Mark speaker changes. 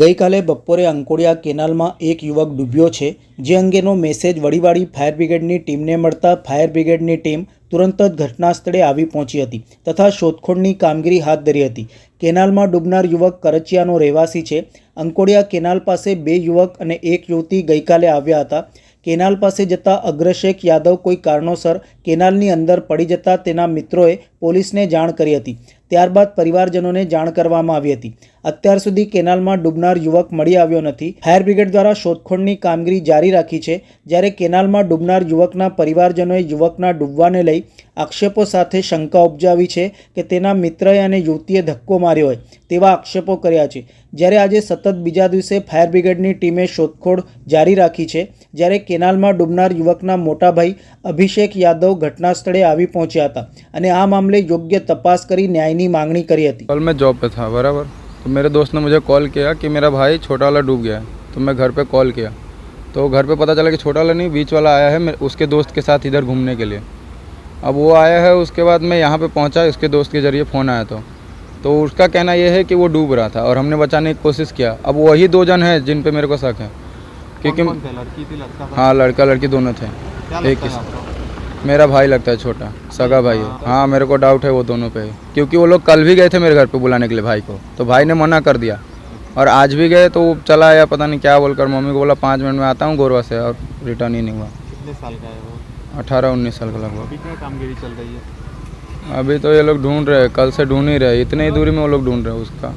Speaker 1: ગઈકાલે બપોરે અંકોડિયા કેનાલમાં એક યુવક ડૂબ્યો છે, જે અંગેનો મેસેજ વડીવાડી ફાયર બ્રિગેડની ટીમને મળતા ફાયર બ્રિગેડની ટીમ તુરંત જ ઘટના સ્થળે આવી પહોંચી હતી તથા શોધખોળની કામગીરી હાથ ધરી હતી. કેનાલમાં ડૂબનાર યુવક કરચિયાનો રહેવાસી છે. અંકોડિયા કેનાલ પાસે બે યુવક અને એક યુવતી ગઈકાલે આવ્યા હતા. કેનાલ પાસે જતા અગ્રશેખ યાદવ કોઈ કારણોસર કેનાલની અંદર પડી જતા તેના મિત્રોએ પોલીસને જાણ કરી હતી. ત્યારબાદ પરિવારજનોને જાણ કરવામાં આવી હતી. અત્યાર સુધી કેનાલમાં ડૂબનાર યુવક મળી આવ્યો નથી. ફાયર બ્રિગેડ દ્વારા શોધખોળની કામગીરી જારી રાખી છે. જ્યારે કેનાલમાં ડૂબનાર યુવકના પરિવારજનોએ યુવકના ડૂબવાને લઈ આક્ષેપો સાથે શંકા ઉપજાવી છે કે તેના મિત્રએ અને યુવતીએ ધક્કો માર્યો હોય તેવા આક્ષેપો કર્યા છે. જ્યારે આજે સતત બીજા દિવસે ફાયર બ્રિગેડની ટીમે શોધખોળ જારી રાખી છે, જ્યારે કેનાલમાં ડૂબનાર યુવકના મોટા ભાઈ અભિષેક યાદવ ઘટના સ્થળે આવી પહોંચ્યા હતા અને આ મામલે યોગ્ય તપાસ કરી ન્યાયની માંગણી કરી હતી
Speaker 2: कल मैं जॉब पे था बराबर तो मेरे दोस्त ने मुझे कॉल किया कि मेरा भाई छोटा वाला डूब गया है तो मैं घर पे कॉल किया तो घर पे पता चला कि छोटा वाला नहीं बीच वाला आया है मेरे- उसके दोस्त के साथ इधर घूमने के लिए अब वो आया है उसके बाद मैं यहाँ पे पहुँचा उसके दोस्त के ज़रिए फ़ोन आया तो तो उसका कहना ये है कि वो डूब रहा था और हमने बचाने की कोशिश किया अब वही दो जन हैं जिन पे मेरे को शक है क्योंकि
Speaker 3: कौन थे लड़की थी लड़का था
Speaker 2: हाँ लड़का लड़की दोनों थे
Speaker 3: क्या
Speaker 2: एक
Speaker 3: लगता
Speaker 2: ही
Speaker 3: है आपको
Speaker 2: मेरा भाई लगता है छोटा सगा भाई है। हाँ मेरे को डाउट है वो दोनों पे। क्योंकि वो लोग कल भी गए थे मेरे घर पे बुलाने के लिए भाई को। तो भाई ने मना कर दिया। और आज भी गए तो चला आया पता नहीं क्या बोलकर। मम्मी को बोला पाँच मिनट में आता हूँ गोरवा से और रिटर्न ही नहीं हुआ।
Speaker 3: कितने साल का है वो?
Speaker 2: अठारह उन्नीस साल का लगभग।
Speaker 3: कामगिरी चल रही है?
Speaker 2: अभी तो ये लोग ढूंढ रहे हैं कल से ढूंढ ही रहे हैं। इतनी ही। दूरी में वो लोग ढूंढ रहे हैं उसका।